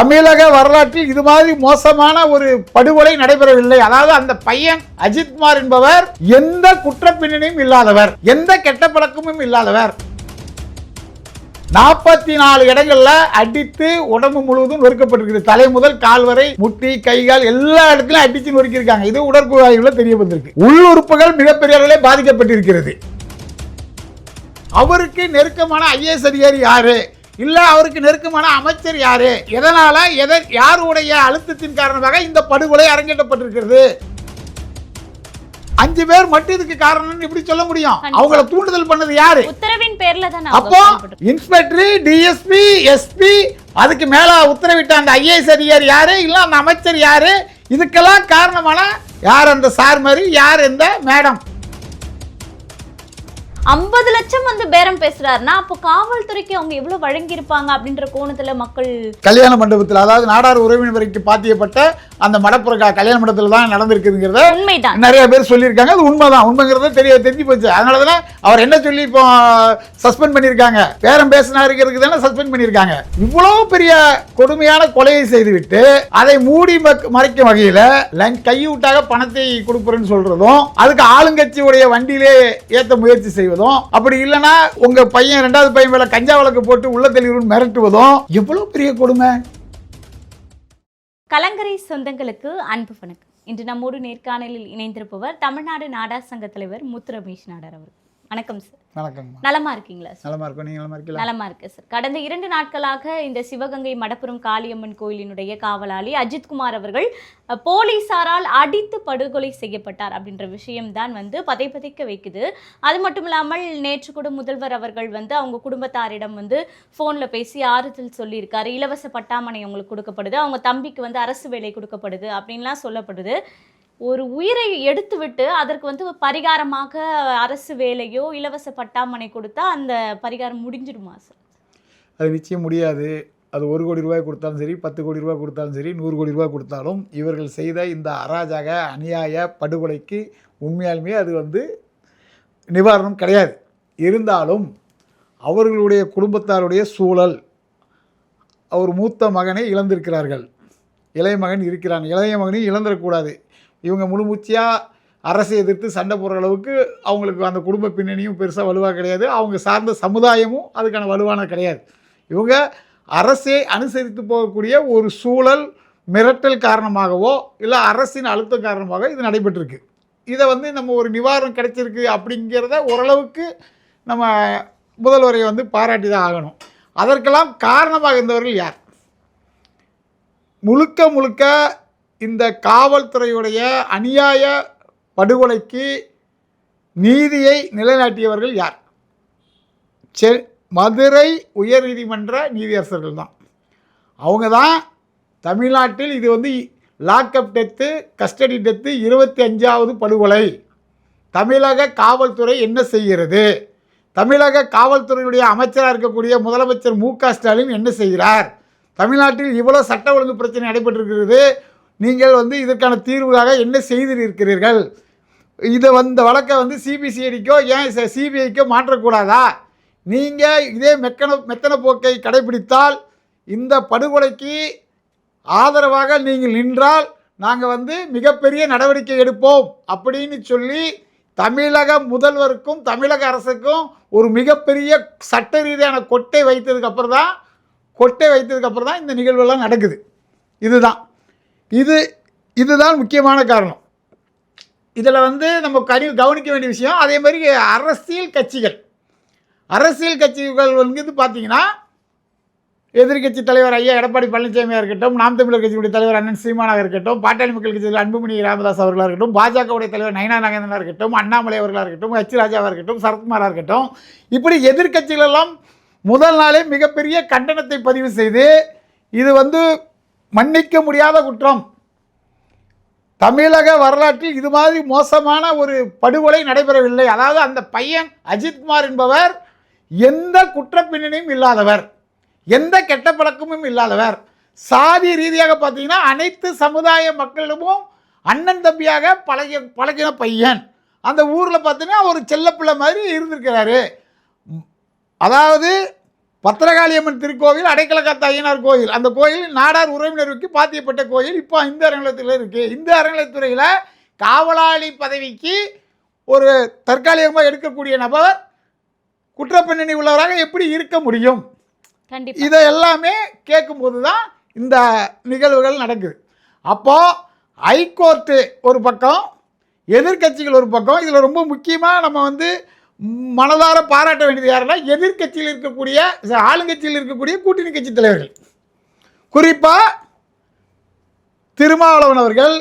தமிழக வரலாற்றில் இது மாதிரி மோசமான ஒரு படுகொலை நடைபெறவில்லை. அதாவது அந்த பையன் அஜித்குமார் என்பவர் எந்த குற்ற பின்னணியும் இல்லாதவர் எந்த கெட்ட பழக்கமும் இல்லாதவர். நாற்பத்தி நாலு இடங்கள்ல அடித்து உடம்பு முழுவதும் நொறுக்கப்பட்டிருக்கு தலை முதல் கால் வரை முட்டி கைகால் எல்லா இடத்துலையும் அடிச்சு நொறுக்கியிருக்காங்க. இது உடற்குழாய்களை தெரிய வந்திருக்கு. உள்ளுறுப்புகள் மிகப்பெரிய அளவிலே பாதிக்கப்பட்டிருக்கிறது. அவருக்கு நெருக்கமான ஐஏஎஸ் அதிகாரி யாரு? இல்ல அவருக்கு நெருக்கமான அமைச்சர் யாரு? எதனால? எதை யாருடைய அழுத்தத்தின் காரணமாக இந்த படுகொலை அரங்கேற்றப்பட்டிருக்கிறது? அஞ்சு பேர் மட்டும் இதுக்கு காரணம்னு எப்படி சொல்ல முடியும். அவங்கள தூண்டுதல் பண்ணது யாரு? உத்தரவின் பேர்ல தானே அப்போ இன்ஸ்பெக்டர் டிஎஸ்பி எஸ்பி அதுக்கு மேல உத்தரவிட்ட அந்த ஐஏஎஸ் அதிகாரி யாரு? இல்ல அந்த அமைச்சர் யாரு? இதுக்கெல்லாம் காரணமான யார் அந்த சார் மாதிரி? யார் இந்த மேடம்? ஐம்பது லட்சம் வந்து பேரம் பேசுறாருன்னா அப்போ காவல்துறைக்கு அவங்க எவ்வளவு வழங்கி இருப்பாங்க அப்படின்ற கோணத்துல மக்கள் கல்யாண மண்டபத்தில் அதாவது நாடார் உறவினருக்கு பாத்தியப்பட்ட அந்த மடப்புற க- கல்யாண மண்டபத்தில் தான் நடந்திருக்குதுங்கிறத உண்மைதான். நிறைய பேர் சொல்லியிருக்காங்க. அது உண்மைதான். உண்மைங்கிறத தெரிய தெரிஞ்சு போச்சு. அதனால தானே அவர் என்ன சொல்லி இப்போ சஸ்பெண்ட் பண்ணியிருக்காங்க? பேரம் பேசினாருங்கிறதுக்கு தானே சஸ்பெண்ட் பண்ணியிருக்காங்க? இவ்வளோ பெரிய கொடுமையான கொலையை செய்துவிட்டு அதை மூடி மறைக்கும் வகையில் கையூட்டாக பணத்தை கொடுக்குறேன்னு சொல்றதும் அதுக்கு ஆளுங்கட்சியுடைய வண்டியிலே ஏற்ற முயற்சி செய்வதும் அப்படி இல்லைன்னா உங்க பையன் ரெண்டாவது பையன் மேல கஞ்சா வழக்கு போட்டு உள்ள தெளிவுன்னு மிரட்டுவதும் எவ்வளவு பெரிய கொடுமை? கலங்கரை சொந்தங்களுக்கு அன்பு வணக்கம். இன்று நம்மோடு நேர்காணலில் இணைந்திருப்பவர் தமிழ்நாடு நாடா சங்க தலைவர் முத்து ரமேஷ் நாடார் அவர்கள். வணக்கம் சார் வணக்கம்மா. நலமா இருக்கீங்களா நலமா இருக்கும். நீங்க நலமா இருக்கீங்களா? நலமா இருக்கு சார் கடந்த இரண்டு நாட்களாக இந்த சிவகங்கை மடப்புரம் காளியம்மன் கோயிலினுடைய காவலாளி அஜித்குமார் அவர்கள் போலீசாரால் அடித்து படுகொலை செய்யப்பட்டார் அப்படின்ற விஷயம்தான் வந்து பதைபதைக்க வைக்குது. அது மட்டும் இல்லாமல் நேற்று கூட முதல்வர் அவர்கள் வந்து அவங்க குடும்பத்தாரிடம் வந்து ஃபோனில் பேசி ஆறுதல் சொல்லியிருக்காரு. இலவச பட்டாமனை அவங்களுக்கு கொடுக்கப்படுது. அவங்க தம்பிக்கு வந்து அரசு வேலை கொடுக்கப்படுது அப்படின்லாம் சொல்லப்படுது. ஒரு உயிரை எடுத்துவிட்டு அதற்கு வந்து பரிகாரமாக அரசு வேலையோ இலவச பட்டாமனை கொடுத்தா அந்த பரிகாரம் முடிஞ்சிடுமா சார்? அது நிச்சயம் முடியாது. அது ஒரு கோடி ரூபாய் கொடுத்தாலும் சரி பத்து கோடி ரூபாய் கொடுத்தாலும் சரி நூறு கோடி ரூபாய் கொடுத்தாலும் இவர்கள் செய்த இந்த அராஜக அநியாய படுகொலைக்கு உண்மையாலுமே அது வந்து நிவாரணம் கிடையாது. இருந்தாலும் அவர்களுடைய குடும்பத்தாருடைய சூழல் அவர் மூத்த மகனை இழந்திருக்கிறார்கள். இளைய மகன் இருக்கிறான். இளைய மகனையும் இழந்துடக்கூடாது. இவங்க முழுமூச்சியாக அரசை எதிர்த்து சண்டை போடுற அளவுக்கு அவங்களுக்கு அந்த குடும்ப பின்னணியும் பெருசாக வலுவாக கிடையாது. அவங்க சார்ந்த சமுதாயமும் அதுக்கான வலுவான கிடையாது. இவங்க அரசை அனுசரித்து போகக்கூடிய ஒரு சூழல் மிரட்டல் காரணமாகவோ இல்லை அரசின் அழுத்தம் காரணமாக இது நடைபெற்றிருக்கு. இதை வந்து நம்ம ஒரு நிவாரணம் கிடைச்சிருக்கு அப்படிங்கிறத ஓரளவுக்கு நம்ம முதல்வரை வந்து பாராட்டி தான் ஆகணும். அதற்கெல்லாம் காரணமாக இருந்தவர்கள் யார்? முழுக்க முழுக்க இந்த காவல்துறையுடைய அநியாய படுகொலைக்கு நீதியை நிலைநாட்டியவர்கள் யார்? செ மதுரை உயர்நீதிமன்ற நீதியரசர்கள் தான். அவங்க தான் தமிழ்நாட்டில் இது வந்து லாக்அப் டெத்து கஸ்டடி டெத்து இருபத்தி அஞ்சாவது படுகொலை. தமிழக காவல்துறை என்ன செய்கிறது? தமிழக காவல்துறையினுடைய அமைச்சராக இருக்கக்கூடிய முதலமைச்சர் மு க ஸ்டாலின் என்ன செய்கிறார்? தமிழ்நாட்டில் இவ்வளோ சட்ட ஒழுங்கு பிரச்சனை நடைபெற்றிருக்கிறது. நீங்கள் வந்து இதற்கான தீர்வுக்காக என்ன செய்திருக்கிறீர்கள்? இதை வந்த வழக்கை வந்து சிபிசிஐடிக்கோ ஏன் சிபிஐக்கோ மாற்றக்கூடாதா? நீங்கள் இதே மெக்கன மெத்தன போக்கை கடைபிடித்தால் இந்த படுகொலைக்கு ஆதரவாக நீங்கள் நின்றால் நாங்கள் வந்து மிகப்பெரிய நடவடிக்கை எடுப்போம் அப்படின்னு சொல்லி தமிழக முதல்வருக்கும் தமிழக அரசுக்கும் ஒரு மிகப்பெரிய சட்ட ரீதியான கொட்டை வைத்ததுக்கப்புறம் தான் கொட்டை வைத்ததுக்கப்புறம் தான் இந்த நிகழ்வெல்லாம் நடக்குது. இதுதான். இது இதுதான் முக்கியமான காரணம். இதில் வந்து நம்ம கனி கவனிக்க வேண்டிய விஷயம் அதே மாதிரி அரசியல் கட்சிகள். அரசியல் கட்சிகள் வந்து பார்த்தீங்கன்னா எதிர்க்கட்சி தலைவர் ஐயா எடப்பாடி பழனிசாமியாக இருக்கட்டும் நாம் தமிழர் கட்சியுடைய தலைவர் அண்ணன் சீமானாக இருக்கட்டும் பாட்டாளி மக்கள் கட்சியில் அன்புமணி ராமதாஸ் அவர்களாக இருக்கட்டும் பாஜகவுடைய தலைவர் நயனா நாகேந்திரனாக இருக்கட்டும் அண்ணாமலை அவர்களாக இருக்கட்டும் ஹெச் ராஜாவாக இருக்கட்டும் சரத்குமாராக இருக்கட்டும். இப்படி எதிர்கட்சிகளெல்லாம் முதல் நாளே மிகப்பெரிய கண்டனத்தை பதிவு செய்து இது வந்து மன்னிக்க முடியாத குற்றம். தமிழக வரலாற்றில் இது மாதிரி மோசமான ஒரு படுகொலை நடைபெறவில்லை. அதாவது அந்த பையன் அஜித்குமார் என்பவர் எந்த குற்ற பின்னணியும் இல்லாதவர். எந்த கெட்ட பழக்கமும் இல்லாதவர். சாதி ரீதியாக பார்த்தீங்கன்னா அனைத்து சமுதாய மக்களிடமும் அண்ணன் தம்பியாக பழகிய பழகின பையன். அந்த ஊரில் பார்த்தீங்கன்னா ஒரு செல்லப்பிள்ளை மாதிரி இருந்திருக்கிறாரு. அதாவது பத்திரகாளியம்மன் திருக்கோவில் அடைக்கலக்காத்த ஐயனார் கோயில். அந்த கோயில் நாடார் உறவினருக்கு பாத்தியப்பட்ட கோயில். இப்போ இந்து அறநிலையத்தில் இருக்குது இந்து அறநிலையத்துறையில் காவலாளி பதவிக்கு ஒரு தற்காலிகமாக எடுக்கக்கூடிய நபர் குற்றப்பின்னணி உள்ளவராக எப்படி இருக்க முடியும்? இதை எல்லாமே கேட்கும்போது தான் இந்த நிகழ்வுகள் நடக்குது. அப்போது ஹைகோர்ட்டு ஒரு பக்கம் எதிர்க்கட்சிகள் ஒரு பக்கம். இதில் ரொம்ப முக்கியமாக நம்ம வந்து மனதார பாராட்ட வேண்டியது யாருன்னா எதிர்க்கட்சியில் இருக்கக்கூடிய ஆளுங்கட்சியில் இருக்கக்கூடிய கூட்டணி கட்சி தலைவர்கள். குறிப்பாக திருமாவளவன் அவர்கள்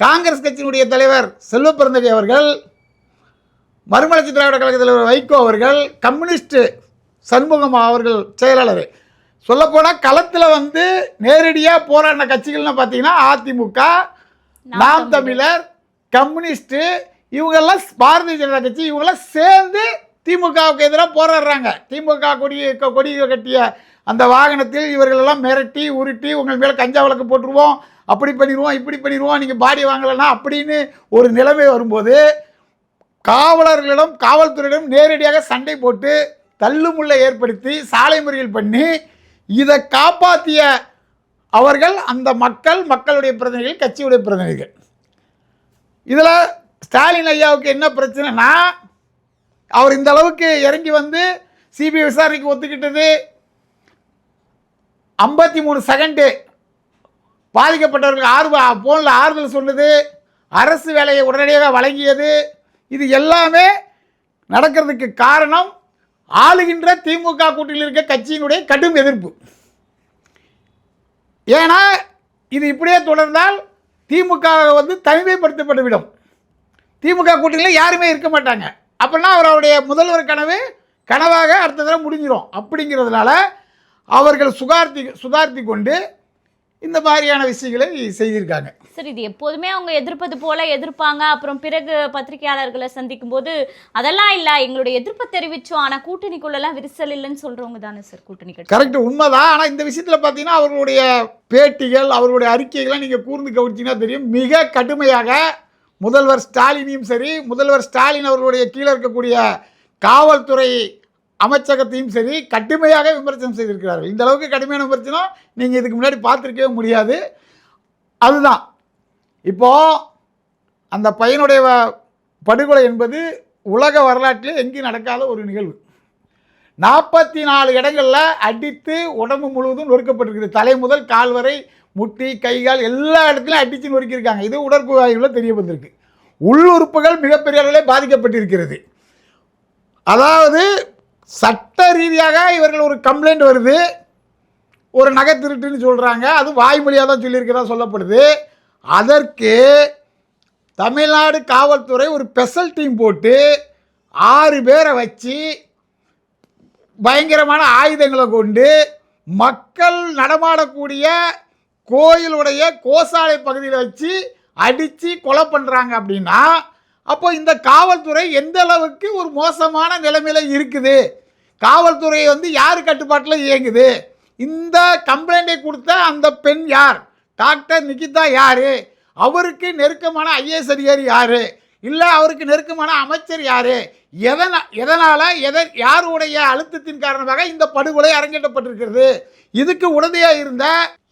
காங்கிரஸ் கட்சியினுடைய தலைவர் செல்வ பெருந்தகை அவர்கள் மறுமலர்ச்சி திராவிட கழக தலைவர் வைகோ அவர்கள் கம்யூனிஸ்ட் சண்முகம் அவர்கள் செயலாளர். சொல்லப்போனால் களத்தில் வந்து நேரடியாக போராடின கட்சிகள்னு பார்த்தீங்கன்னா அதிமுக நாம் தமிழர் கம்யூனிஸ்ட்டு இவங்கெல்லாம் பாரதிய ஜனதா கட்சி இவங்கெல்லாம் சேர்ந்து திமுகவுக்கு எதிராக போராடுறாங்க. திமுக கொடி கொடி கட்டிய அந்த வாகனத்தில் இவர்களெல்லாம் மிரட்டி உருட்டி உங்கள் மேலே கஞ்சா வழக்கு போட்டுருவோம். அப்படி பண்ணிடுவோம் இப்படி பண்ணிடுவோம் நீங்கள் பாடி வாங்கலைன்னா அப்படின்னு ஒரு நிலைமை வரும்போது காவலர்களிடம் காவல்துறையிடம் நேரடியாக சண்டை போட்டு தள்ளுமுள்ளை ஏற்படுத்தி சாலை முறையில் பண்ணி இதை காப்பாற்றிய அவர்கள் அந்த மக்கள் மக்களுடைய பிரதிநிதிகள் கட்சியுடைய பிரதிநிதிகள். இதில் ஸ்டாலின் ஐயாவுக்கு என்ன பிரச்சனைனா அவர் இந்த அளவுக்கு இறங்கி வந்து சிபிஐ விசாரணைக்கு ஒத்துக்கிட்டது. ஐம்பத்தி மூணு செகண்டு பாதிக்கப்பட்டவர்களுக்கு ஆர்வ ஃபோனில் ஆறுதல் சொன்னது அரசு வேலையை உடனடியாக வழங்கியது. இது எல்லாமே நடக்கிறதுக்கு காரணம் ஆளுகின்ற திமுக கூட்டில் இருக்க கட்சியினுடைய கடும் எதிர்ப்பு. ஏன்னா இது இப்படியே தொடர்ந்தால் திமுக வந்து தனிமைப்படுத்தப்பட்டுவிடும். திமுக கூட்டணியில் யாருமே இருக்க மாட்டாங்க. அப்படின்னா அவருடைய முதல்வர் கனவு கனவாக அடுத்த தடவை முடிஞ்சிடும் அப்படிங்கிறதுனால அவர்கள் சுகார்த்தி சுதார்த்தி கொண்டு இந்த மாதிரியான விஷயங்களை செய்திருக்காங்க. சரி இது எப்போதுமே அவங்க எதிர்ப்பது போல எதிர்ப்பாங்க. அப்புறம் பிறகு பத்திரிகையாளர்களை சந்திக்கும் போது அதெல்லாம் இல்ல. எங்களுடைய எதிர்ப்பை தெரிவிச்சோம். ஆனா கூட்டணிக்குள்ளெல்லாம் விரிசல் இல்லைன்னு சொல்றவங்க தானே சார் கூட்டணி கட்சி? கரெக்ட் உண்மைதான். ஆனால் இந்த விஷயத்தில் பார்த்தீங்கன்னா அவர்களுடைய பேட்டிகள் அவர்களுடைய அறிக்கைகளை நீங்கள் கூர்ந்து கவனிச்சிங்கன்னா தெரியும். மிக கடுமையாக முதல்வர் ஸ்டாலினையும் சரி முதல்வர் ஸ்டாலின் அவர்களுடைய கீழே இருக்கக்கூடிய காவல்துறை அமைச்சகத்தையும் சரி கடுமையாக விமர்சனம் செய்திருக்கிறார்கள். இந்த அளவுக்கு கடுமையான விமர்சனம் நீங்கள் இதுக்கு முன்னாடி பார்த்துருக்கவே முடியாது. அதுதான். இப்போது அந்த பையனுடைய படுகொலை என்பது உலக வரலாற்றில் எங்கேயும் நடக்காத ஒரு நிகழ்வு. நாற்பத்தி நாலு இடங்களில் அடித்து உடம்பு முழுவதும் நொறுக்கப்பட்டிருக்குது. தலை முதல் கால் வரை முட்டி கைகால் எல்லா இடத்துலையும் அடித்து நொறுக்கியிருக்காங்க. இது உடற்பு தெரிய வந்திருக்கு உள் உறுப்புகள் மிகப்பெரிய அளவில் பாதிக்கப்பட்டிருக்கிறது. அதாவது சட்ட ரீதியாக இவர்கள் ஒரு கம்ப்ளைண்ட் வருது. ஒரு நகை திருட்டுன்னு சொல்கிறாங்க அது வாய்மொழியாக தான் சொல்லியிருக்கிறதா சொல்லப்படுது. அதற்கு தமிழ்நாடு காவல்துறை ஒரு ஸ்பெஷல் டீம் போட்டு ஆறு பேரை வச்சு பயங்கரமான ஆயுதங்களை கொண்டு மக்கள் நடமாடக்கூடிய கோயிலுடைய கோசாலை பகுதியில் வச்சு அடித்து கொலை பண்ணுறாங்க அப்படின்னா அப்போ இந்த காவல்துறை எந்த அளவுக்கு ஒரு மோசமான நிலைமையில் இருக்குது? காவல்துறை வந்து யார் கட்டுப்பாட்டில் இயங்குது? இந்த கம்ப்ளைண்ட்டை கொடுத்த அந்த பெண் யார்? டாக்டர் நிகிதா யார்? அவருக்கு நெருக்கமான ஐஏஎஸ் அதிகாரி யார்? இல்லை அவருக்கு நெருக்கமான அமைச்சர் யார்? எதனா எதனால் எதை யாருடைய அழுத்தத்தின் காரணமாக இந்த படுகொலை அரங்கேற்றப்பட்டிருக்கிறது? இதுக்கு உடந்தையாக இருந்த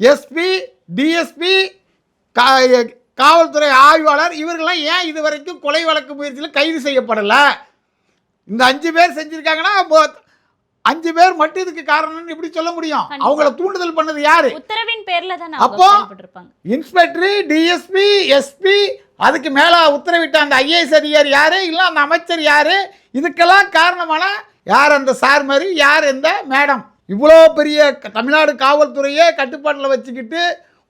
எஸ்பி டிஎஸ்பி காவல்துறை ஆய்வாளர் இவர்கள்லாம் ஏன் இது வரைக்கும் கொலை வழக்கு முயற்சியில் கைது செய்யப்படலை? இந்த அஞ்சு பேர் செஞ்சுருக்காங்கன்னா அஞ்சு பேர் மட்டும் இதுக்கு காரணம்னு எப்படி சொல்ல முடியும். அவங்கள தூண்டுதல் பண்ணது யாரு? உத்தரவின் பேர்ல தானே அப்போ- இன்ஸ்பெக்டர் டிஎஸ்பி எஸ்பி அதுக்கு மேலே உத்தரவிட்ட அந்த ஐஏஎஸ் அதிகாரி யார்? இல்லை அந்த அமைச்சர் யார்? இதுக்கெல்லாம் காரணமான யார் அந்த சார் மாதிரி? யார் இந்த மேடம்? இவ்வளோ பெரிய க- தமிழ்நாடு காவல்துறையே கட்டுப்பாட்டில் வச்சுக்கிட்டு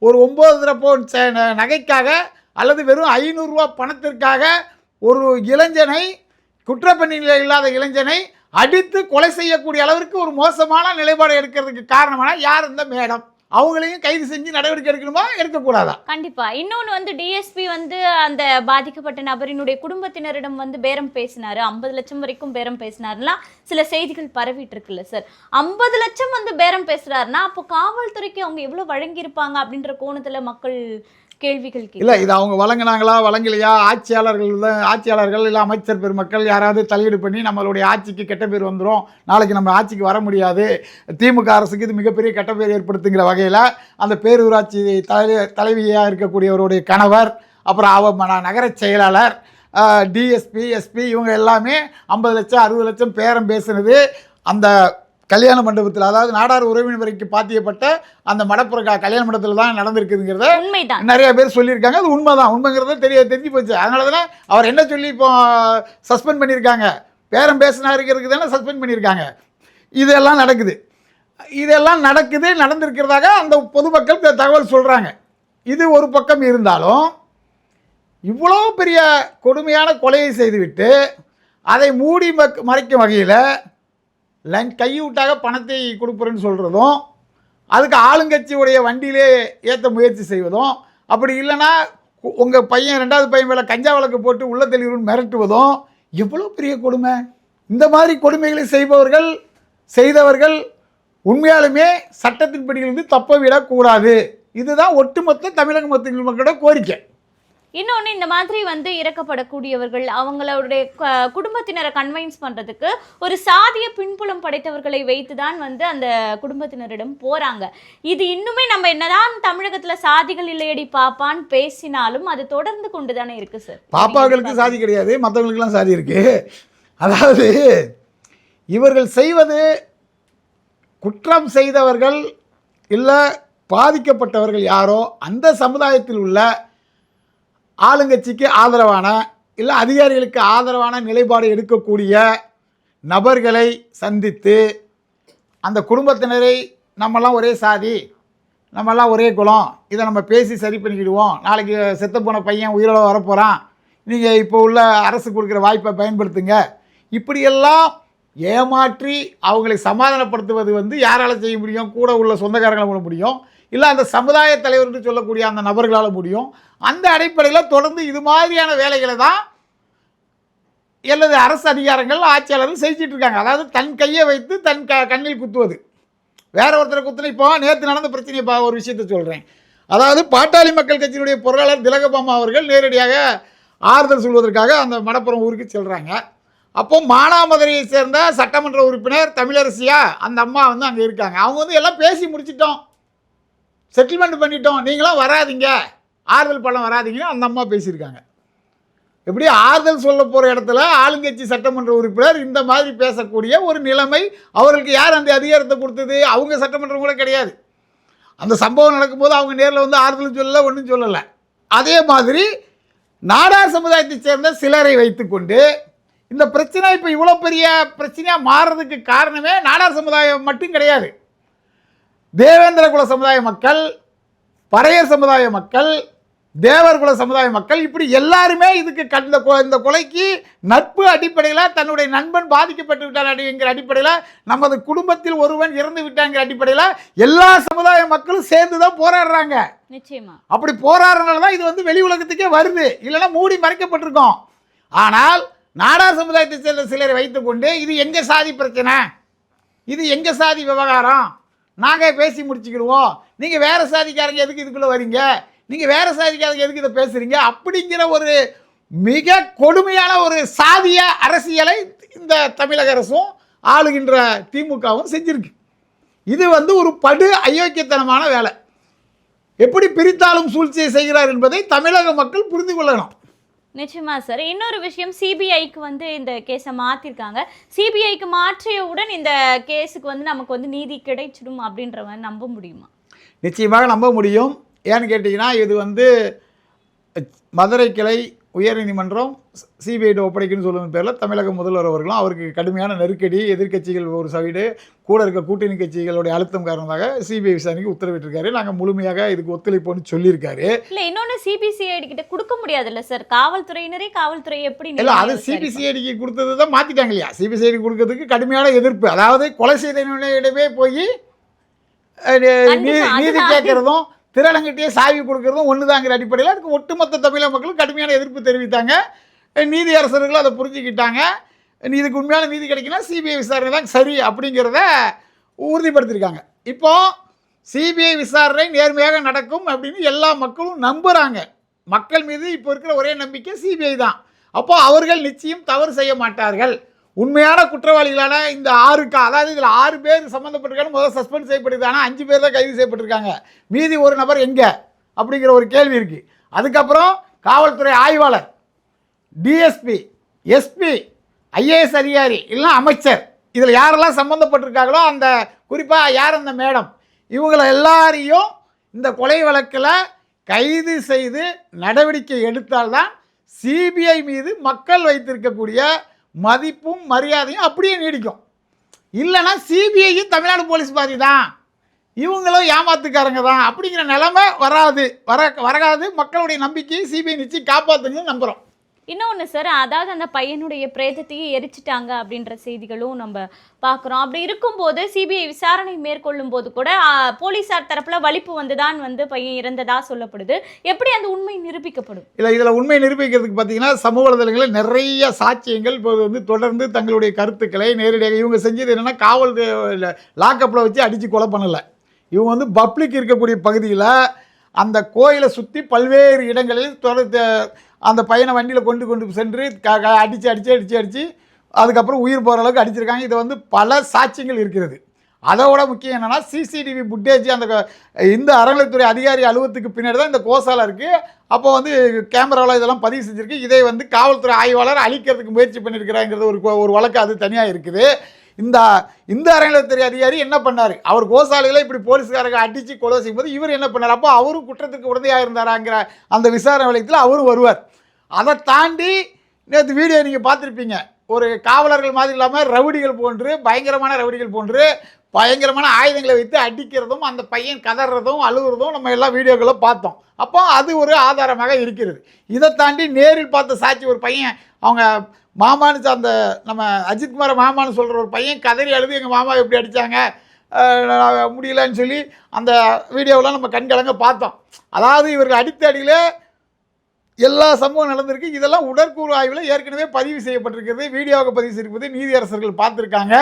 ஒரு ஒம்பது பவுன் ந- நகைக்காக அல்லது வெறும் ஐநூறுரூவா பணத்திற்காக ஒரு இளைஞனை குற்றப்பணியில் இல்லாத இளைஞனை அடித்து கொலை செய்யக்கூடிய அளவிற்கு ஒரு மோசமான நிலைப்பாடு எடுக்கிறதுக்கு காரணமான யார் இந்த மேடம்? அவங்களையும் கைது செஞ்சு நடவடிக்கை எடுக்கணுமா? எடுக்கக்கூடாதா? கண்டிப்பா. இன்னொன்னு வந்து டிஎஸ்பி வந்து அந்த பாதிக்கப்பட்ட நபரினுடைய குடும்பத்தினரிடம் வந்து பேரம் பேசினாரு. ஐம்பது லட்சம் வரைக்கும் பேரம் பேசினாருலாம் சில செய்திகள் பரவிட்டு இருக்குல்ல சார் ஐம்பது லட்சம் வந்து பேரம் பேசுறாருன்னா அப்போ காவல்துறைக்கு அவங்க எவ்வளவு வழங்கியிருப்பாங்க அப்படின்ற கோணத்துல மக்கள் கேள்விகள் இல்லை இது அவங்க வழங்கினாங்களா வழங்கலையா? ஆட்சியாளர்கள் தான் ஆட்சியாளர்கள் இல்லை அமைச்சர் பெருமக்கள் யாராவது தலையீடு பண்ணி நம்மளுடைய ஆட்சிக்கு கெட்ட பேர் வந்துடும் நாளைக்கு நம்ம ஆட்சிக்கு வர முடியாது. திமுக அரசுக்கு இது மிகப்பெரிய கெட்ட பேர் ஏற்படுத்துங்கிற வகையில் அந்த பேரூராட்சி தலை தலைவியாக இருக்கக்கூடியவருடைய கணவர் அப்புறம் அவ நகர செயலாளர் டிஎஸ்பி எஸ்பி இவங்க எல்லாமே ஐம்பது லட்சம் அறுபது லட்சம் பேரம் பேசுனது. அந்த கல்யாண மண்டபத்தில் அதாவது நாடார் உறவினர் வரைக்கும் பாத்தியப்பட்ட அந்த மடப்புற க- கல்யாண மண்டபத்தில் தான் நடந்திருக்குதுங்கிறத உண்மைதான். நிறைய பேர் சொல்லியிருக்காங்க. அது உண்மைதான். உண்மைங்கிறத தெரிய தெரிஞ்சு போச்சு. அதனால தானே அவர் என்ன சொல்லி இப்போ சஸ்பெண்ட் பண்ணியிருக்காங்க. பேரம் பேசினாருங்கிறதுக்கு தானே சஸ்பெண்ட் பண்ணியிருக்காங்க. இதெல்லாம் நடக்குது. இதெல்லாம் நடக்குது நடந்திருக்கிறதாக அந்த பொதுமக்கள் தகவல் சொல்கிறாங்க இது ஒரு பக்கம் இருந்தாலும் இவ்வளோ பெரிய கொடுமையான கொலையை செய்துவிட்டு அதை மூடி மக் மறைக்கும் வகையில் லஞ்ச் கையூட்டாக பணத்தை கொடுப்புறேன்னு சொல்கிறதும் அதுக்கு ஆளுங்கட்சியுடைய வண்டியிலே ஏற்ற முயற்சி செய்வதும் அப்படி இல்லைன்னா உங்கள் பையன் ரெண்டாவது பையன் மேலே கஞ்சா வழக்கு போட்டு உள்ள தெளிவுன்னு மிரட்டுவதும் எவ்வளோ பெரிய கொடுமை. இந்த மாதிரி கொடுமைகளை செய்பவர்கள் செய்தவர்கள் உண்மையாலுமே சட்டத்தின் படியிலிருந்து தப்ப விடக்கூடாது. இதுதான் ஒட்டுமொத்த தமிழக மக்கள் மக்களோட கோரிக்கை. இன்னொன்று இந்த மாதிரி வந்து இறக்கப்படக்கூடியவர்கள் அவங்களுடைய குடும்பத்தினரை கன்வைன்ஸ் பண்ணுறதுக்கு ஒரு சாதிய பின்புலம் படைத்தவர்களை வைத்து தான் வந்து அந்த குடும்பத்தினரிடம் போகிறாங்க இது இன்னுமே நம்ம என்னதான் தமிழகத்தில் சாதிகள் இல்லையடி பாப்பான்னு பேசினாலும் அது தொடர்ந்து கொண்டு தானே இருக்கு சார் பாப்பாக்களுக்கு சாதி கிடையாது மற்றவங்களுக்கெல்லாம் சாதி இருக்கு. அதாவது இவர்கள் செய்வது குற்றம் செய்தவர்கள் இல்லை பாதிக்கப்பட்டவர்கள் யாரோ அந்த சமுதாயத்தில் உள்ள ஆளுங்கட்சிக்கு ஆதரவான இல்லை அதிகாரிகளுக்கு ஆதரவான நிலைப்பாடு எடுக்கக்கூடிய நபர்களை சந்தித்து அந்த குடும்பத்தினரை நம்மலாம் ஒரே சாதி நம்மலாம் ஒரே குலம் இதை நம்ம பேசி சரி பண்ணிக்கிடுவோம். நாளைக்கு செத்து போன பையன் உயிரோட வரப்போகிறான் நீங்கள் இப்போ உள்ள அரசு கொடுக்குற வாய்ப்பை பயன்படுத்துங்க. இப்படியெல்லாம் ஏமாற்றி அவங்களை சமாதானப்படுத்துவது வந்து யாரால் செய்ய முடியும்? கூட உள்ள சொந்தக்காரங்களை முடியும். இல்லை அந்த சமுதாய தலைவர் என்று சொல்லக்கூடிய அந்த நபர்களால் முடியும். அந்த அடிப்படையில் தொடர்ந்து இது மாதிரியான வேலைகளை தான் அல்லது அரசு அதிகாரங்கள் ஆட்சியாளர்கள் செஞ்சிட்டு இருக்காங்க. அதாவது தன் கையை வைத்து தன் க கண்ணில் குத்துவது. வேற ஒருத்தரை குத்துன இப்போ நேற்று நடந்த பிரச்சனையை பா ஒரு விஷயத்தை சொல்கிறேன் அதாவது பாட்டாளி மக்கள் கட்சியினுடைய பொருளாளர் திலகபாமா அவர்கள் நேரடியாக ஆறுதல் சொல்வதற்காக அந்த மடப்புறம் ஊருக்கு செல்கிறாங்க அப்போ மானாமதுரையை சேர்ந்த சட்டமன்ற உறுப்பினர் தமிழரசியா அந்த அம்மா வந்து அங்கே இருக்காங்க. அவங்க வந்து எல்லாம் பேசி முடிச்சிட்டோம். செட்டில்மெண்ட் பண்ணிட்டோம். நீங்களாம் வராதீங்க. ஆறுதல் படம் வராதிங்கன்னு அந்த அம்மா பேசியிருக்காங்க. எப்படி ஆறுதல் சொல்ல போகிற இடத்துல ஆளுங்கட்சி சட்டமன்ற உறுப்பினர் இந்த மாதிரி பேசக்கூடிய ஒரு நிலைமை அவர்களுக்கு யார் அந்த அதிகாரத்தை கொடுத்தது? அவங்க சட்டமன்றம் கூட கிடையாது. அந்த சம்பவம் நடக்கும்போது அவங்க நேரில் வந்து ஆறுதல் சொல்லலை ஒன்றும் சொல்லலை. அதே மாதிரி நாடார் சமுதாயத்தைச் சேர்ந்த சிலரை வைத்துக்கொண்டு இந்த பிரச்சனை இப்போ இவ்வளோ பெரிய பிரச்சனையாக மாறுறதுக்கு காரணமே நாடார் சமுதாயம் மட்டும் கிடையாது. தேவேந்திர குல சமுதாய மக்கள் பறையர் சமுதாய மக்கள் தேவர் குல சமுதாய மக்கள் இப்படி எல்லாருமே இதுக்கு க- இந்த கொ- இந்த கொலைக்கு நட்பு அடிப்படையில் தன்னுடைய நண்பன் பாதிக்கப்பட்டு விட்டான் அப்படிங்கிற அடிப்படையில் நமது குடும்பத்தில் ஒருவன் இறந்து விட்டாங்கிற அடிப்படையில் எல்லா சமுதாய மக்களும் சேர்ந்து தான் போராடுறாங்க. நிச்சயமா. அப்படி போராடுறதுனால தான் இது வந்து வெளி உலகத்துக்கே வருது. இல்லைன்னா மூடி மறைக்கப்பட்டிருக்கோம். ஆனால் நாடார் சமுதாயத்தை சேர்ந்த சிலரை வைத்துக்கொண்டு இது எங்கள் சாதி பிரச்சனை? இது எங்கள் சாதி விவகாரம்? நாங்கள் பேசி முடிச்சுக்கிடுவோம். நீங்கள் வேறு சாதிக்காரங்க எதுக்கு இதுக்குள்ளே வரீங்க? நீங்கள் வேறு சாதிக்காரங்க எதுக்கு இதை பேசுகிறீங்க அப்படிங்கிற ஒரு மிக கொடுமையான ஒரு சாதிய அரசியலை இந்த தமிழக அரசும் ஆளுகின்ற திமுகவும் செஞ்சிருக்கு. இது வந்து ஒரு படு அயோக்கியத்தனமான வேலை. எப்படி பிரித்தாலும் சூழ்ச்சியை செய்கிறார் என்பதை தமிழக மக்கள் புரிந்து கொள்ளணும். நிச்சயமா சார் இன்னொரு விஷயம் சிபிஐக்கு வந்து இந்த கேஸை மாற்றிருக்காங்க சிபிஐக்கு மாற்றியவுடன் இந்த கேஸுக்கு வந்து நமக்கு வந்து நீதி கிடைச்சிடும் அப்படின்ற நம்ப முடியுமா? நிச்சயமாக நம்ப முடியும். ஏன்னு கேட்டிங்கன்னா இது வந்து மதுரை கிளை உயர்நீதிமன்றம் சிபிஐடி ஒப்படைக்குன்னு சொல்லுவதன் பேரில் தமிழக முதல்வர் அவர்களும் அவருக்கு கடுமையான நெருக்கடி எதிர்க்கட்சிகள் ஒரு சைடு கூட இருக்க கூட்டணி கட்சிகளுடைய அழுத்தம் காரணமாக சிபிஐ விசாரணைக்கு உத்தரவிட்டிருக்காரு நாங்கள் முழுமையாக இதுக்கு ஒத்துழைப்போம்னு சொல்லியிருக்காரு இல்ல இன்னொன்னு சிபிசிஐடி கிட்ட கொடுக்க முடியாதுல்ல சார் காவல்துறையினரே காவல்துறை எப்படி இல்லை அது? சிபிசிஐடிக்கு கொடுத்தது தான் மாற்றிட்டாங்க இல்லையா சிபிசிஐடி கொடுக்கறதுக்கு கடுமையான எதிர்ப்பு அதாவது கொலை செய்தவனிடமே போய் நீதி. கேட்கறதும் திரளங்கிட்டே சாவி கொடுக்கறதும் ஒண்ணுதாங்கிற அடிப்படையில் அதுக்கு ஒட்டுமொத்த தமிழக மக்களும் கடுமையான எதிர்ப்பு தெரிவித்தாங்க. நீதி அரசர்களும் அதை புரிஞ்சுக்கிட்டாங்க. இதுக்கு உண்மையான நீதி கிடைக்குன்னா சிபிஐ விசாரணை தான் சரி அப்படிங்கிறத உறுதிப்படுத்தியிருக்காங்க இப்போது சிபிஐ விசாரணை நேர்மையாக நடக்கும் அப்படின்னு எல்லா மக்களும் நம்புகிறாங்க மக்கள் மீது இப்போ இருக்கிற ஒரே நம்பிக்கை சிபிஐ தான். அப்போது அவர்கள் நிச்சயம் தவறு செய்ய மாட்டார்கள். உண்மையான குற்றவாளிகளான இந்த ஆறுக்கா அதாவது இதில் ஆறு பேர் சம்மந்தப்பட்டிருக்காங்க முதல் சஸ்பெண்ட் செய்யப்பட்டிருக்கு. ஆனால் அஞ்சு பேர் தான் கைது செய்யப்பட்டிருக்காங்க. மீதி ஒரு நபர் எங்கே? அப்படிங்கிற ஒரு கேள்வி இருக்குது அதுக்கப்புறம் காவல்துறை ஆய்வாளர் டிஎஸ்பி எஸ்பி ஐஏஎஸ் அதிகாரி இல்லைன்னா அமைச்சர் இதில் யாரெல்லாம் சம்மந்தப்பட்டிருக்காங்களோ அந்த குறிப்பாக யார் அந்த மேடம் இவங்களை எல்லாரையும் இந்த கொலை வழக்கில் கைது செய்து நடவடிக்கை எடுத்தால்தான் சிபிஐ மீது மக்கள் வைத்திருக்கக்கூடிய மதிப்பும் மரியாதையும் அப்படியே நீடிக்கும். இல்லைன்னா சிபிஐயும் தமிழ்நாடு போலீஸ் பாதி தான். இவங்களும் ஏமாத்துக்காரங்க தான். அப்படிங்கிற நிலமை வராது. வர வராது மக்களுடைய நம்பிக்கையை சிபிஐ நிச்சயம் காப்பாற்றுங்கன்னு நம்புகிறோம் இன்னொன்று சார் அதாவது அந்த பையனுடைய பிரேதத்தையே எரிச்சிட்டாங்க அப்படின்ற செய்திகளும் நம்ம பார்க்குறோம். அப்படி இருக்கும்போது சிபிஐ விசாரணை மேற்கொள்ளும் போது கூட போலீஸார் போலீசார் வலிப்பு வந்து வந்துதான் வந்து பையன் இறந்ததாக சொல்லப்படுது. எப்படி அந்த உண்மை நிரூபிக்கப்படும்? இல்லை இதில் உண்மை நிரூபிக்கிறதுக்கு பார்த்தீங்கன்னா சமூக வலைதளங்களில் நிறைய சாட்சியங்கள் இப்போ வந்து தொடர்ந்து தங்களுடைய கருத்துக்களை நேரடியாக இவங்க செஞ்சது என்னென்னா காவல் லாக்கப்பில் வச்சு அடித்து கொலை பண்ணலை. இவங்க வந்து பப்ளிக் இருக்கக்கூடிய பகுதியில் அந்த கோயிலை சுற்றி பல்வேறு இடங்களில் தொடர்ந்து அந்த பையனை வண்டியில் கொண்டு கொண்டு சென்று க க- அடித்து அடித்து அடித்து அடித்து அதுக்கப்புறம் உயிர் போகிற அளவுக்கு அடிச்சிருக்காங்க இது வந்து பல சாட்சியங்கள் இருக்கிறது. அதோட முக்கியம் என்னென்னா சிசிடிவி புட்டேஜ் அந்த இந்த அறநிலைத்துறை அதிகாரி அலுவலத்துக்கு பின்னாடி தான் இந்த கோசாலை இருக்குது அப்போ வந்து கேமராவில் இதெல்லாம் பதிவு செஞ்சுருக்கு. இதை வந்து காவல்துறை ஆய்வாளர் அழிக்கிறதுக்கு முயற்சி பண்ணியிருக்கிறாங்கிறது ஒரு ஒரு வழக்கு அது தனியாக இருக்குது. இந்த இந்த அறநிலையத்துறை அதிகாரி என்ன பண்ணார்? அவர் கோசாலையில் இப்படி போலீஸ்காரங்க அடித்து கொலை செய்யும்போது இவர் என்ன பண்ணார்? அப்போ அவரும் குற்றத்துக்கு உடந்தையாக இருந்தாராங்கிற அந்த விசாரணை வளையத்தில் அவரும் வருவார். அதை தாண்டி நேற்று வீடியோ நீங்கள் பார்த்துருப்பீங்க. ஒரு காவலர்கள் மாதிரி இல்லாமல் ரவுடிகள் போன்று பயங்கரமான ரவுடிகள் போன்று பயங்கரமான ஆயுதங்களை வைத்து அடிக்கிறதும் அந்த பையன் கதறதும் அழுகுறதும் நம்ம எல்லா வீடியோக்களை பார்த்தோம். அப்போ அது ஒரு ஆதாரமாக இருக்கிறது. இதை தாண்டி நேரில் பார்த்த சாட்சி ஒரு பையன் அவங்க மாமான்னு அந்த நம்ம அஜித்குமாரை மாமான்னு சொல்கிற ஒரு பையன் கதறி அழுது எங்கள் மாமா எப்படி அடித்தாங்க முடியலன்னு சொல்லி அந்த வீடியோவெலாம் நம்ம கண்கலங்க பார்த்தோம். அதாவது இவர்கள் அடித்த அடியில் எல்லா சம்பவம் நடந்திருக்கு. இதெல்லாம் உடற்கூறு ஆய்வில் ஏற்கனவே பதிவு செய்யப்பட்டிருக்கிறது. வீடியோவுக்கு பதிவு செய்திருப்பது நீதியரசர்கள் பார்த்துருக்காங்க.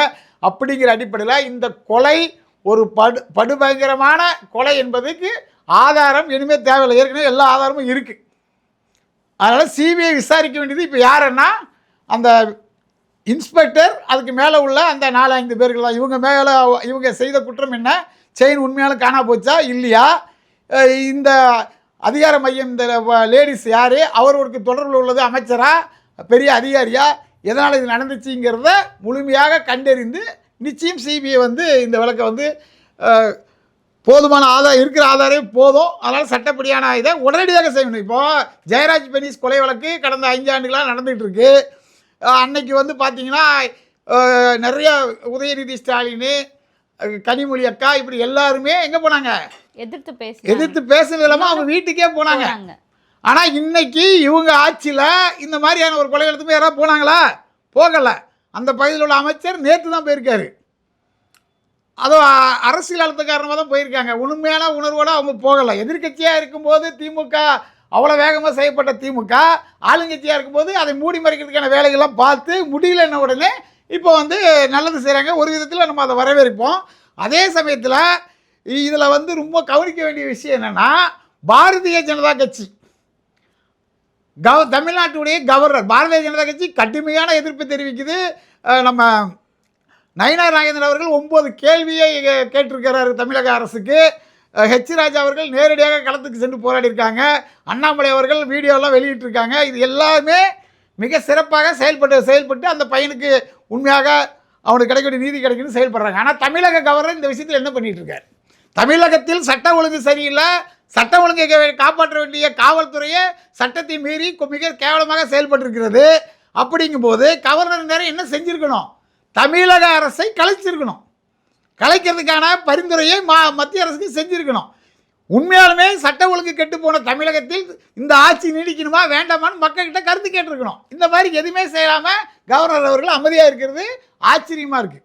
அப்படிங்கிற அடிப்படையில் இந்த கொலை ஒரு படு படுபயங்கரமான கொலை என்பதுக்கு ஆதாரம் இனிமேல் தேவையில்லை. ஏற்கனவே எல்லா ஆதாரமும் இருக்குது அதனால் சிபிஐ விசாரிக்க வேண்டியது இப்போ யாருன்னா அந்த இன்ஸ்பெக்டர் அதுக்கு மேலே உள்ள அந்த நாலு ஐந்து பேர்கள் இவங்க மேலே இவங்க செய்த குற்றம் என்ன? செயின் உண்மையால காணா போச்சா? இல்லையா? இந்த அதிகார மையம் இந்த லேடிஸ் யார்? அவர்களுக்கு தொடர்பில் உள்ளது அமைச்சரா? பெரிய அதிகாரியா? எதனால் இது நடந்துச்சுங்கிறத முழுமையாக கண்டறிந்து நிச்சயம் சிபிஐ வந்து இந்த விளக்கை வந்து போதுமான ஆதாரம் இருக்கிற ஆதாரம் போதும். அதனால் சட்டப்படியான இதை உடனடியாக செய்யணும். இப்போது ஜெயராஜ் பெனிஸ் கொலை வழக்கு கடந்த ஐந்து ஆண்டுகளாக நடந்துகிட்டு இருக்குது அன்னைக்கு வந்து பார்த்தீங்கன்னா நிறைய உதயநிதி ஸ்டாலின் கனிமொழி அக்கா இப்படி எல்லாருமே எங்கே போனாங்க? எதிர்த்து பேசி எதிர்த்து பேசுறது இல்லாமல் அவங்க வீட்டுக்கே போனாங்க. ஆனால் இன்னைக்கு இவங்க ஆட்சியில் இந்த மாதிரியான ஒரு கொலை எடுத்துமே யாராவது போனாங்களா? போகலை. அந்த பகுதியில் உள்ள அமைச்சர் நேற்று தான் போயிருக்காரு. அதுவும் அ- அரசியல் அழுத்த காரணமாக தான் போயிருக்காங்க. உண்மையான உணர்வோடு அவங்க போகலை. எதிர்க்கட்சியாக இருக்கும்போது திமுக அவ்வளோ வேகமாக செய்யப்பட்ட திமுக ஆளுங்கட்சியாக இருக்கும்போது அதை மூடி மறைக்கிறதுக்கான வேலைகள்லாம் பார்த்து முடியலன்ன உடனே இப்போ வந்து நல்லது செய்கிறாங்க ஒரு விதத்தில் நம்ம அதை வரவேற்போம். அதே சமயத்தில் இதில் வந்து ரொம்ப கவனிக்க வேண்டிய விஷயம் என்னென்னா பாரதிய ஜனதா கட்சி. கவ தமிழ்நாட்டுடைய கவர்னர் பாரதிய ஜனதா கட்சி கடுமையான எதிர்ப்பு தெரிவிக்குது. நம்ம நயினார் நாகேந்திரன் அவர்கள் ஒம்பது கேள்வியை கேட்டிருக்கிறாரு தமிழக அரசுக்கு. ஹெச் ராஜா அவர்கள் நேரடியாக களத்துக்கு சென்று போராடியிருக்காங்க. அண்ணாமலை அவர்கள் வீடியோலாம் வெளியிட்டிருக்காங்க. இது எல்லாமே மிக சிறப்பாக செயல்பட்டு செயல்பட்டு அந்த பையனுக்கு உண்மையாக அவனுக்கு கிடைக்க வேண்டிய நீதி கிடைக்குன்னு செயல்படுறாங்க. ஆனால் தமிழக கவர்னர் இந்த விஷயத்தில் என்ன பண்ணிட்டு இருக்காரு தமிழகத்தில் சட்ட ஒழுங்கு சரியில்லை. சட்ட ஒழுங்கை காப்பாற்ற வேண்டிய காவல்துறையே சட்டத்தை மீறி மிக கேவலமாக செயல்பட்டிருக்கிறது. அப்படிங்கும்போது கவர்னர் நேரம் என்ன செஞ்சிருக்கணும்? தமிழக அரசை கலைச்சிருக்கணும். கலைக்கிறதுக்கான பரிந்துரையை மா மத்திய அரசுக்கு செஞ்சுருக்கணும். உண்மையாலுமே சட்ட ஒழுங்கு கெட்டு போன தமிழகத்தில் இந்த ஆட்சி நீடிக்கணுமா வேண்டாமான்னு மக்கள்கிட்ட கருத்து கேட்டிருக்கணும். இந்த மாதிரி எதுவுமே செய்யாமல் கவர்னர் அவர்கள் அமைதியாக இருக்கிறது ஆச்சரியமாக இருக்குது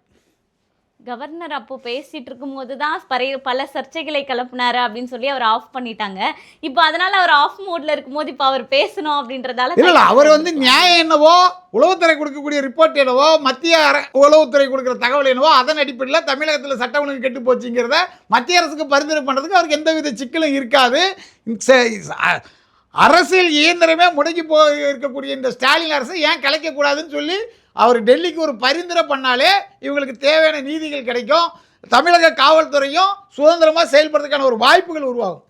கவர்னர் அப்போ பேசிட்டு இருக்கும்போது தான் பறைய பல சர்ச்சைகளை கிளப்புனாரு அப்படின்னு சொல்லி அவர் ஆஃப் பண்ணிட்டாங்க. இப்போ அதனால அவர் ஆஃப் மோட்ல இருக்கும்போது இப்போ அவர் பேசணும் அப்படின்றதால இல்லை அவர் வந்து நியாயம் என்னவோ உளவுத்துறை கொடுக்கக்கூடிய ரிப்போர்ட் என்னவோ மத்திய உளவுத்துறை கொடுக்குற தகவல் என்னவோ அதன் அடிப்படையில் தமிழகத்தில் சட்ட ஒழுங்கு கெட்டு போச்சுங்கிறத மத்திய அரசுக்கு பரிந்துரை பண்ணுறதுக்கு அவருக்கு எந்தவித சிக்கலும் இருக்காது. அரசியல் இயந்திரமே முடங்கி போய் இருக்கக்கூடிய இந்த ஸ்டாலின் அரசு ஏன் கலைக்கக்கூடாதுன்னு சொல்லி அவர் டெல்லிக்கு ஒரு பரிந்துரை பண்ணாலே இவங்களுக்கு தேவையான நீதிகள் கிடைக்கும். தமிழக காவல்துறையும் சுதந்திரமாக செயல்படுறதுக்கான ஒரு வாய்ப்புகள் உருவாகும்.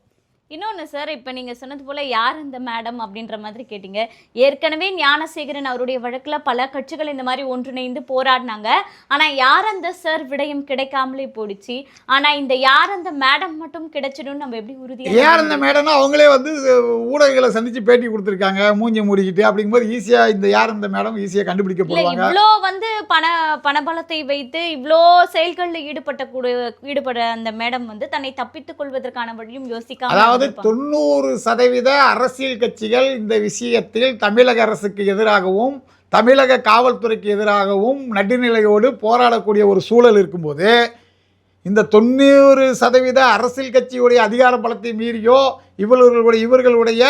இன்னொன்று சார் இப்போ நீங்கள் சொன்னது போல் யார் இந்த மேடம் அப்படின்ற மாதிரி கேட்டிங்க. ஏற்கனவே ஞானசேகரன் அவருடைய வழக்கில் பல கட்சிகள் இந்த மாதிரி ஒன்றிணைந்து போராடினாங்க. ஆனால் யார் அந்த சார் விடயம் கிடைக்காமலே போயிடுச்சு? ஆனால் இந்த யார் அந்த மேடம் மட்டும் கிடைச்சிடும்னு நம்ம எப்படி உறுதியாக ஏன் அந்த மேடம்னா அவங்களே வந்து ஊடகங்களை சந்திச்சு பேட்டி கொடுத்துருக்காங்க மூஞ்சி மூடிக்கிட்டு அப்படிங்கும்போது ஈஸியாக இந்த யார் இந்த மேடம் ஈஸியாக இல்ல கண்டுபிடிக்கப்படுவாங்க இவ்வளோ வந்து பண பணபலத்தை வைத்து இவ்வளோ செயல்களில் ஈடுபட்ட கூட ஈடுபட அந்த மேடம் வந்து தன்னை தப்பித்துக் கொள்வதற்கான வழியும் யோசிக்காம அதாவது. தொண்ணூறு சதவீத அரசியல் கட்சிகள் இந்த விஷயத்தில் தமிழக அரசுக்கு எதிராகவும் தமிழக காவல்துறைக்கு எதிராகவும் நடுநிலையோடு போராடக்கூடிய ஒரு சூழல் இருக்கும்போது இந்த தொண்ணூறு சதவீத அரசியல் கட்சியுடைய அதிகார பலத்தை மீறியோ இவர்களுடைய இவர்களுடைய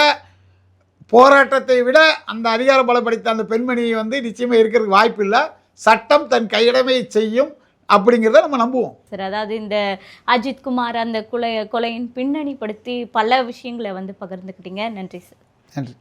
போராட்டத்தை விட அந்த அதிகார பலம் படைத்த அந்த பெண்மணி வந்து நிச்சயமாக இருக்கிறதுக்கு வாய்ப்பு இல்லை சட்டம் தன் கையிடமை செய்யும் அப்படிங்கிறத நம்ம நம்புவோம். சார் அதாவது இந்த அஜித் குமார் அந்த கொலை கொலையின் பின்னணி படுத்தி பல விஷயங்களை வந்து பகிர்ந்துக்கிட்டீங்க. நன்றி சார். நன்றி.